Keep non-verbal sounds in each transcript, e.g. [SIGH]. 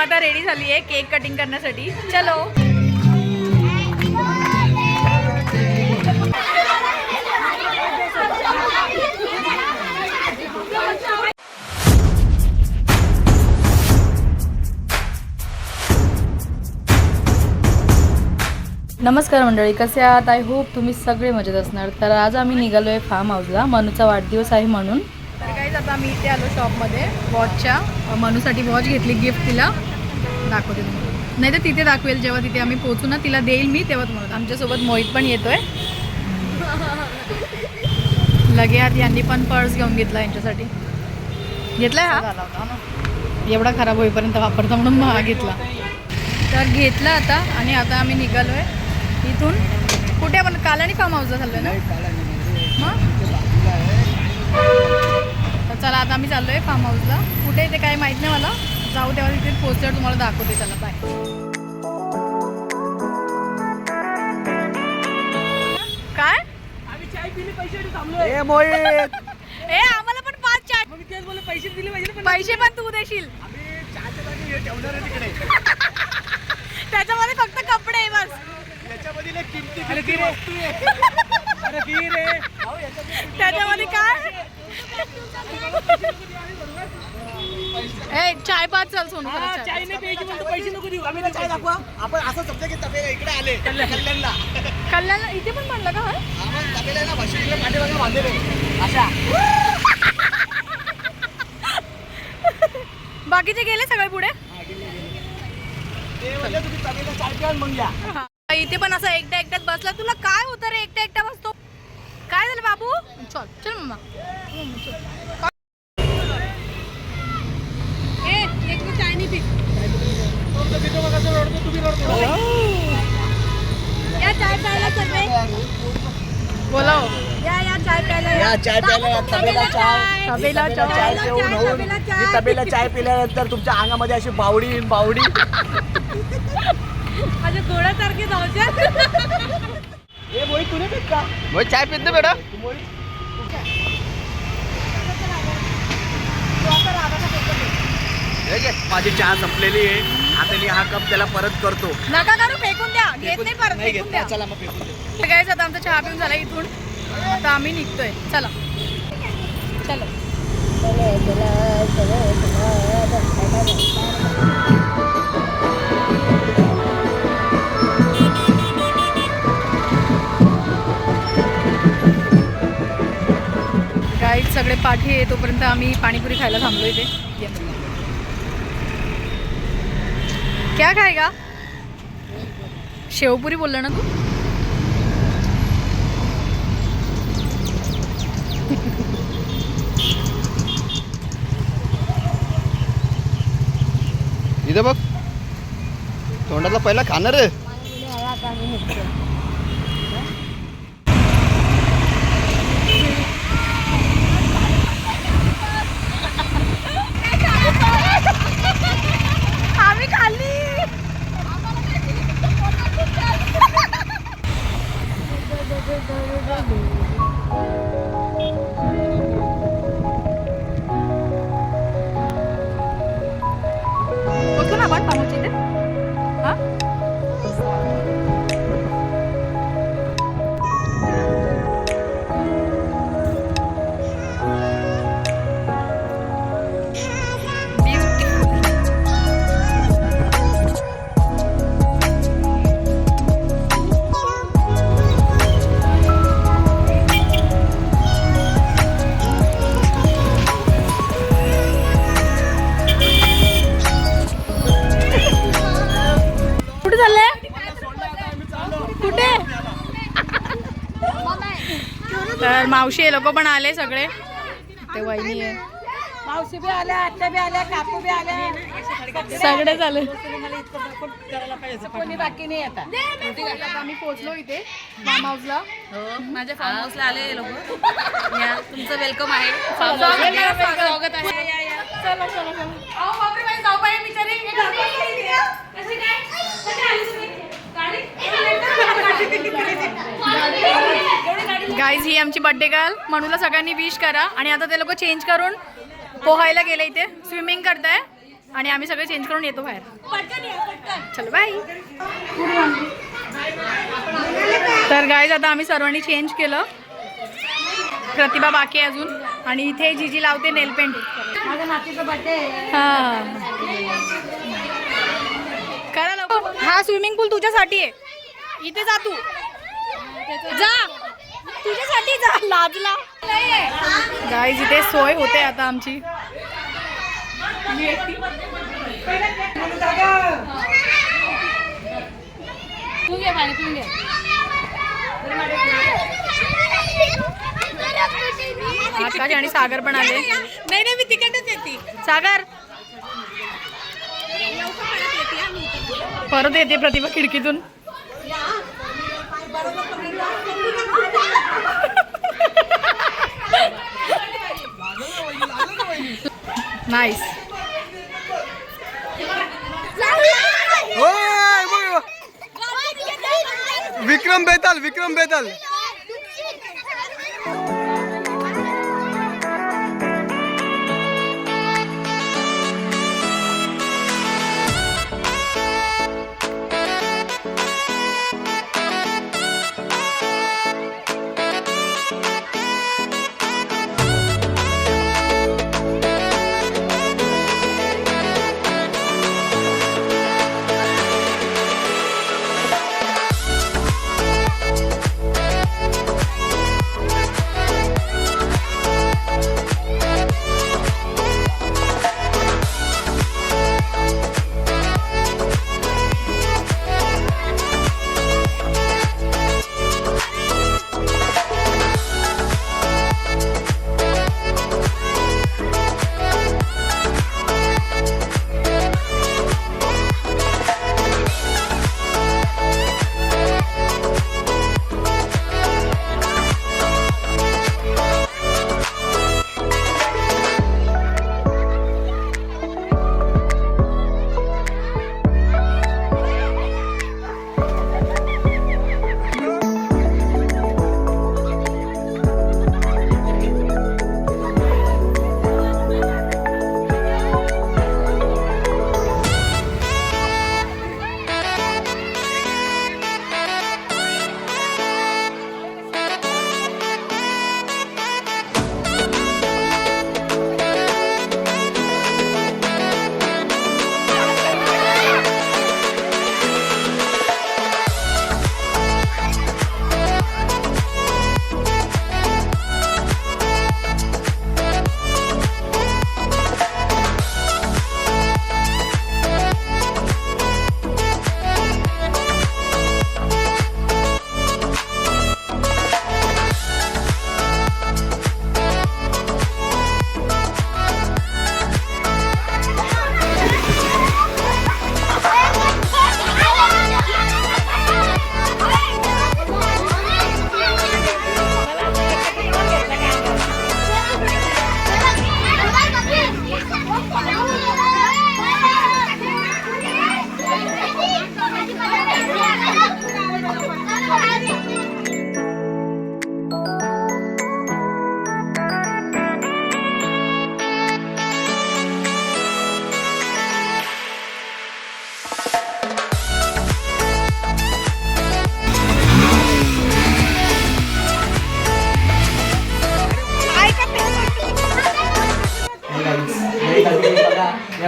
आता रेडी झाली आहे केक कटिंग करण्यासाठी. चलो. नमस्कार मंडळी कसे आहात? आय होप तुम्ही सगळे मजेत असणार. तर आज आम्ही निघालो आहे फार्म हाऊसला मनूचा वाढदिवस आहे म्हणून. आता आम्ही इथे आलो शॉपमध्ये वॉचच्या. मनूसाठी वॉच घेतली गिफ्ट तिला. दाखवते तुम्हाला. नाही तर तिथे दाखवेल जेव्हा तिथे आम्ही पोहोचू ना तिला देईल मी तेव्हा तुम्हाला. आमच्यासोबत मोहित पण येतोय. लगे आत यांनी पण पर्स घेऊन घेतला यांच्यासाठी. घेतलाय हा? एवढा खराब होईपर्यंत वापरता म्हणून मग हा घेतला. तर घेतला आता आणि आता आम्ही निघालो आहे इथून. कुठे आपण कालानी फार्म हाऊसला चाललोय ना? मग? चला आता आम्ही चाललो आहे फार्म हाऊसला कुठे ते काही माहीत नाही मला. जाऊ तेव्हा तिथे पोहोचल्यावर तुम्हाला दाखवते. चला बाय काय? पैसे थांबलो ए मोहित! [LAUGHS] ए आम्हाला पण पाच चाट बोलले पैसे दिले पाहिजे पण पैसे पण तू देशील. [LAUGHS] आम्ही चहाच्या जागी हे ठेवणार आहे तिकडे. त्याच्यामध्ये फक्त कपडे आहे बस. याच्यामध्ये लय किमती अरे किमती ती रे. वस्तू आहे. [LAUGHS] अरे ती रे त्याच्यामध्ये काय? ए चाय पाच चल सोनू हा, चाय. चाय नाही प्यायची म्हणतो पैसे नको देऊ. आम्ही काय दाखवा. आपण असं समजा की तबेला इकडे आले कल्याणला. कल्याण इथे पण म्हणलं का हा? आपण तबेला ना भाषण इकडे पाठीमागे बांधलेले अशा. बाकीचे गेले सगळे पुढे? चाय इथे पण असं एकटा एकट्यात बसला. तुला काय होतं रे एकटा एकटा बसतो? काय झालं बाबू? चल चल मम्मा ए एक तू चाय नाही पी या चाय प्यायला सर्वे. बोलाव या या चाय प्यायला या. चाय प्यायला तबेला चाय. तबेला चाय. चाय पिऊन होऊन मी तबेला चाय पिल्यानंतर तुमच्या अंगामध्ये अशी बावडी बावडी. [LAUGHS] माझ्या गोळ्यासारखे जाऊच्या [LAUGHS] ए मोहित तुने पित का? मोहित चाय पित बेटा. हे घे, माझी चहा संपलेली आहे. आता मी हा कप त्याला परत करतो. नका करू फेकून द्या. घेत नाही परत नाही फेकून घेत. द्या. चला मग फेकून दे. काय आता आमचा चहा पिऊन झाला इथून. आता आम्ही निघतोय. चला. चलो. गाईड पाठी आहे तोपर्यंत आम्ही पाणीपुरी खायला थांबलो इथे. ये. क्या खाएगा शेवपुरी बोलला ना तू? इथं बघ. तोंडातला पहिला खाणार रे तर मावशी हे लोक पण आले सगळे. ते वहिनी आहे. मावशी बी आल्या आत्या बी आल्या काकू बी आल्या. सगळे झाले. कोणी बाकी नाही आता. आम्ही पोहोचलो इथे फार्म हाऊसला हो. माझ्या फार्म हाऊसला आले लोक. या तुमचं वेलकम आहे. स्वागत आहे, स्वागत आहे. चला चला चला. अहो बापरे बाई जाऊ बाई बिचारी गाईज ही आमची बर्थडे गर्ल म्हणूला सगळ्यांनी विश करा. आणि आता ते लोक चेंज करून पोहायला गेले इथे. स्विमिंग करताय. आणि आम्ही सगळे चेंज करून येतो बाहेर. चल बाय तर गाईज आता आम्ही सर्वांनी चेंज केलं. प्रतिभा बाकी आहे अजून. आणि इथे जीजी लावते नेल पेंट माझ्या नातीचा हा. लवकर हा स्विमिंग पूल तुझ्यासाठी आहे. इथे जा तू. जा. तुझ्यासाठी जा. लाजला. गाईज इथे सोय होते आता आमची. तू घे पाणी पिऊन घे. आकाश आणि सागर पण आले. नाही नाही मी तिकडच येते. सागर. परत येते प्रतिभा खिडकीतून. नाईस विक्रम बेताल विक्रम बेताल.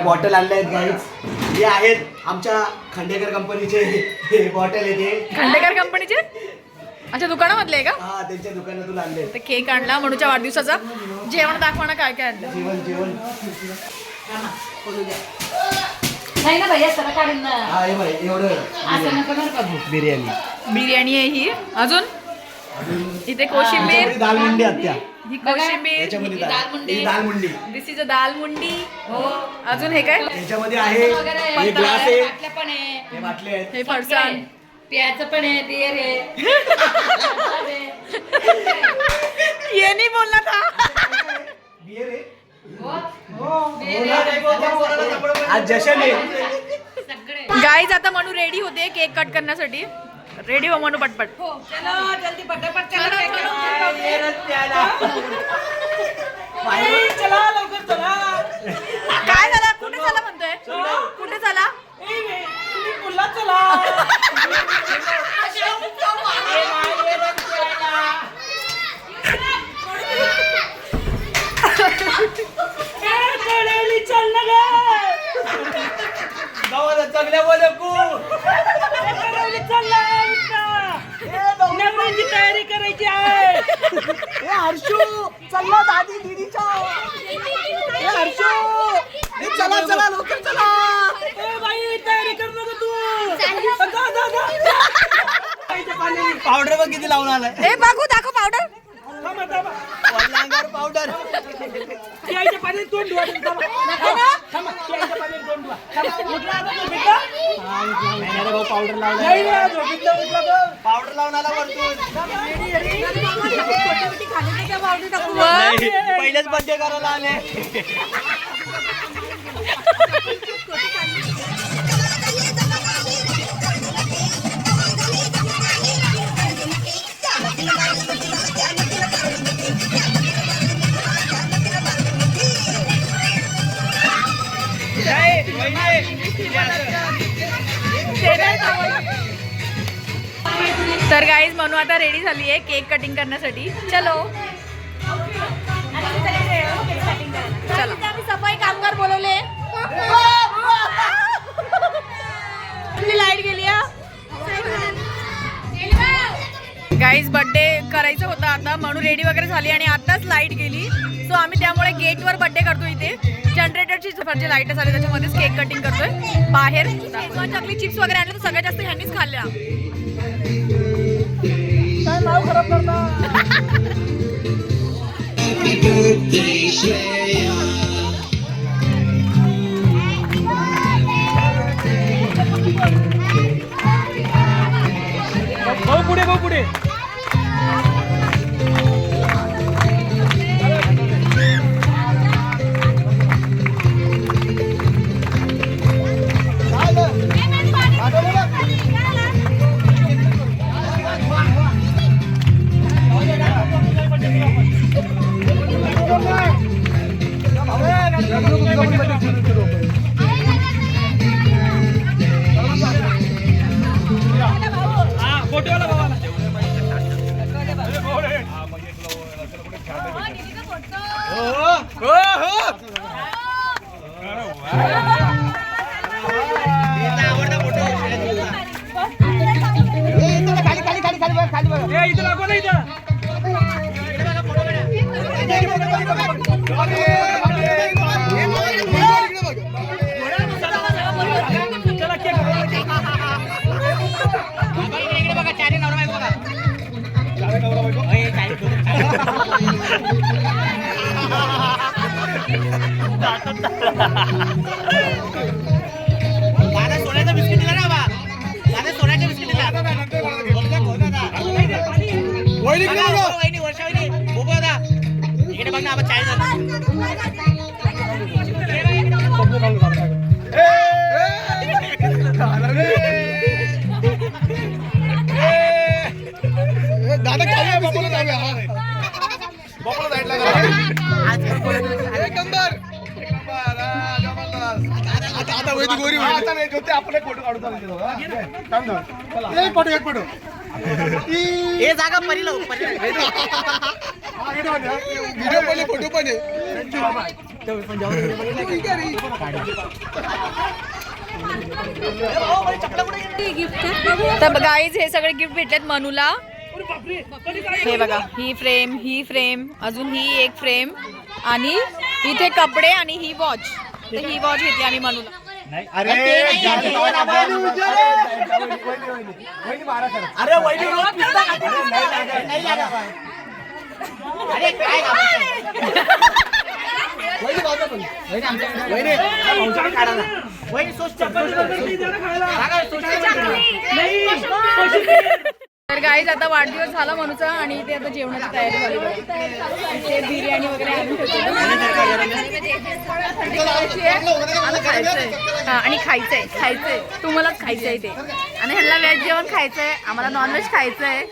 या बॉटल आणल्या आहेत गाईज हे आहेत आमच्या खंडेकर कंपनीचे हे बॉटल आहे ते खंडेकर कंपनीचे अच्छा दुकानामधले आहे का? हा त्यांच्या दुकानातून आणले तर केक आणला म्हणूच्या वाढदिवसाचा. जेवण दाखवा काय काय आणलं. जेवण जेवण. नाही ना भैया सर काढून ना. हा हे बाई एवढं. असं नको बरं का भाऊ. बिर्याणी. बिर्याणी आहे ही. अजून? इथे कोशिंबीर. दाल मुंडी आत्या ही कोशिंबीर याच्यामध्ये दाल ही दाल. मुंडी दिस इज अ दाल मुंडी हो. अजून हे काय? याच्यामध्ये आहे हे ग्लास आहे. बाटल्या पण आहे. हे बाटले आहेत. हे फरसाण. प्याचं पण आहे बियर आहे. [LAUGHS] ये नाही बोलला था बियर आहे. आज जशन आहे. सगळे. गाईज आता म्हणू रेडी होते केक कट करण्यासाठी. रेडी हो म्हणू पटपट. चलो. जल्दी पटापट चला. काय चला लवकर चला. हर्षू चला दादी दीदीच्या. हर्षू चला चला चला. ए, बाई तयारी कर नको तू. पावडर बघ किती लावून आलाय. हे बघू दाखव पावडर. पावडर. तोंड धुवा. तोंड पावडर पावडर लावून आला वरतून. पहिलेच बर्थडे करायला आले. [LAUGHS] [LAUGHS] तर गाईज म्हणून आता रेडी झाली आहे केक कटिंग करण्यासाठी. चलो. सफाई कामगार बोलवले लाइट गेली गाईज बर्थडे करायचं होतं आता. म्हणून रेडी वगैरे झाली आणि लाइट गेली. सो आम्ही त्यामुळे गेटवर बर्थडे करतो इथे. जनरेटरची जे लाइट झाली त्याच्यामध्येच केक कटिंग करतोय. बाहेर. चकली चिप्स वगैरे आणले तर सगळ्यात जास्त ह्यांनीच खाल्ल्या. दादा सोन्याचं बिस्किट दिला ना बा. दादा सोन्याचं बिस्किट दिला. वहिनी वर्षा वहिनी बघू आता इकडे बघ ना आपण चाळीस आता गोरी आता नाही, आपण एक फोटो काढू चालू एक फोटो एक फोटो हे जागा व्हिडिओ पण फोटो पण आहे. तर गाईज हे सगळे गिफ्ट भेटलेत मनूला हे बघा ही फ्रेम ही फ्रेम अजून ही एक फ्रेम आणि इथे कपडे आणि ही वॉच. तर ही वॉच घेतली आम्ही मनूला. अरे. अरे काय तर गाईज आता वाढदिवस झाला मनूचा आणि इथे आता जेवणाची तयारी झाली. इथे बिर्याणी वगैरे ठेवली हा आणि खायचंय. खायचंय. तुम्हालाच खायचंय ते. आणि ह्यांना व्हेज जेवण खायचंय. आम्हाला नॉनव्हेज खायचंय.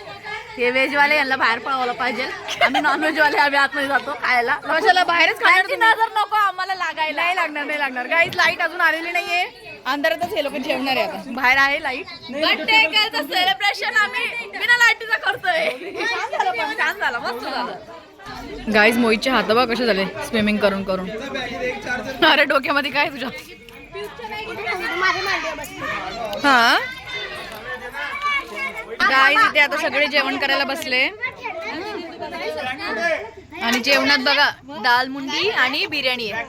हे व्हेजवाले यांना बाहेर पळवलं पाहिजे. आम्ही नॉनव्हेजवाले आम्ही आतमध्ये जातो खायला. कशाला? बाहेरच तुम्ही? नजर नको आम्हाला लागायला. नाही लागणार नाही लागणार. गाईज लाइट अजून आलेली नाहीये. अंधारातच हे लोक जेवणार आहे आता. बाहेर आहे लाइट सेलिब्रेशन आम्ही बिना लाईटीचा करतोय. छान झालं मस्त झालं. गाईज मोहितचे हात बघ कसे झाले. स्विमिंग करून करून. अरे डोक्यामध्ये काय तुझ्या? हा? गाईज इथे आता सगळे जेवण करायला बसले. आणि जेवणात बघा दाल मुंडी आणि बिर्याणी आहे.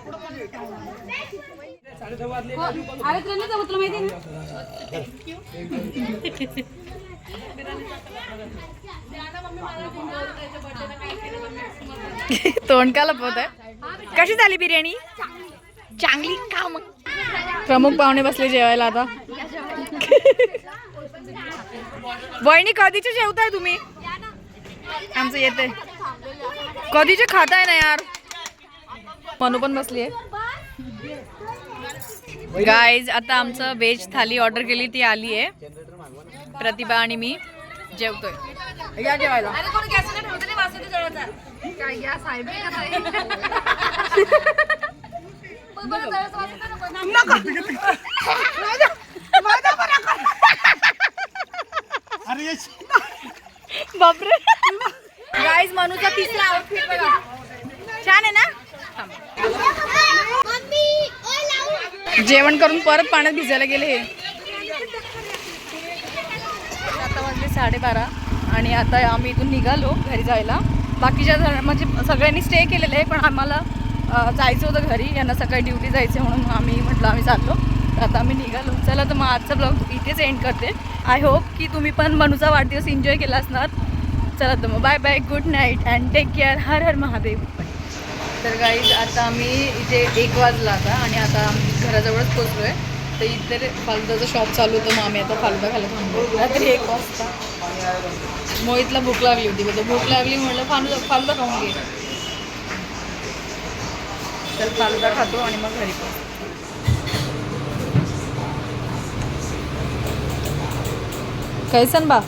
तोंड का लपवत आहे? कशी झाली बिर्याणी? चांगली का मग? प्रमुख पाहुणे बसले जेवायला आता. वहिनी कधीचे जेवताय तुम्ही? आमचं येते कधीचे खाताय ना यार? मनू पण बसली आहे गाईज आता आमचं व्हेज थाली ऑर्डर केली ती आली आहे. प्रतिभा आणि मी जेवतोय. या जेवायला बापरे. गाईज मनूचा तिसरा आउटफिट बघा. छान आहे ना? जेवण करून परत पाण्यात भिजायला गेले हे. आता वाजले साडेबारा आणि आता आम्ही इथून निघालो घरी जायला. बाकीच्या म्हणजे सगळ्यांनी स्टे केलेलं आहे पण आम्हाला जायचं होतं घरी. यांना सकाळी ड्युटी जायचं म्हणून आम्ही म्हटलं आम्ही चाललो तर आता आम्ही निघालो. चला तर मग आजचा ब्लॉग इथेच एंड करते. आय होप की तुम्ही पण मनूचा वाढदिवस एन्जॉय केला असणार. चला तर मग bye bye good night and take care हर हर महादेव. तर गाईज आता आम्ही इथे एक वाजला आता आणि आता घराजवळच पोचलो आहे तर इथे फालुदाचं शॉप चालू होतं मग आम्ही आता फालुदा खायला थांबलो. रात्री एक वाजता. मोहितला भूक लागली होती बोलतो भूक लागली म्हणलं फालुदा फालुदा खाऊन घे. तर फालुदा खातो आणि मग घरी पोहोचतो कैसन बा?